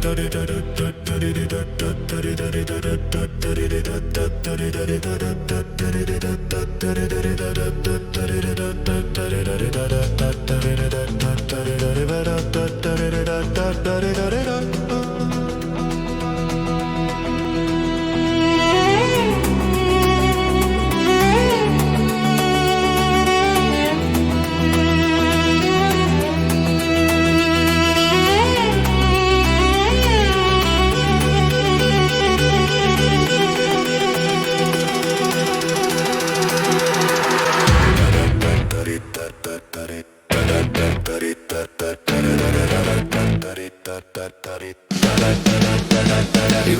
da da da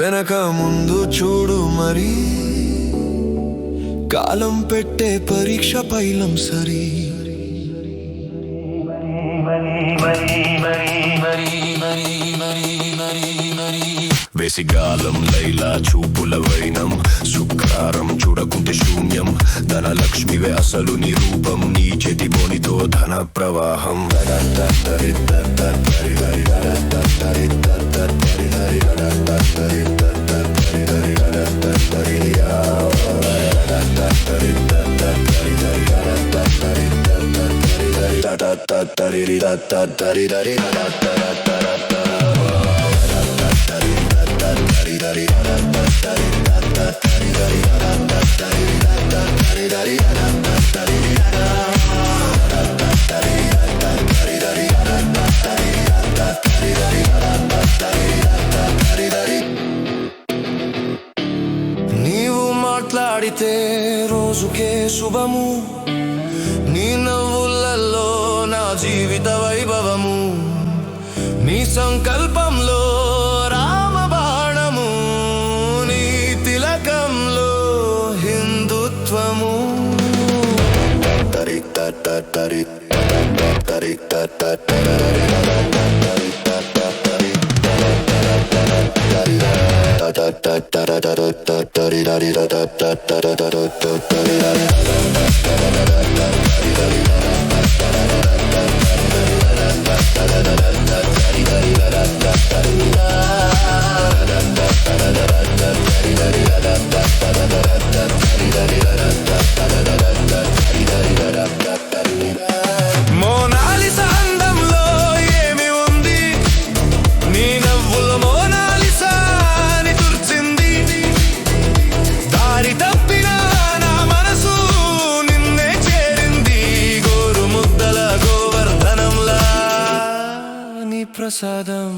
వెనక ముందు చూడు మరి. కాలం పెట్టే పరీక్ష పైలం సరి. వేసిగాలం లైలా చూపుల వైనం. శుక్రారం చూడకుంటే శూన్యం. ధన లక్ష్మివే అసలు నీ రూపం నీ చేతి బోనితో ధన ప్రవాహం. నీవు మాట్లాడితే రోజుకే శుభము. జీవిత వైభవము. నీ సంకల్పంలో రామబాణము నీ తిలకంలో హిందుత్వము. తరి తరి తరి మోనాలిసా ప్రసాదం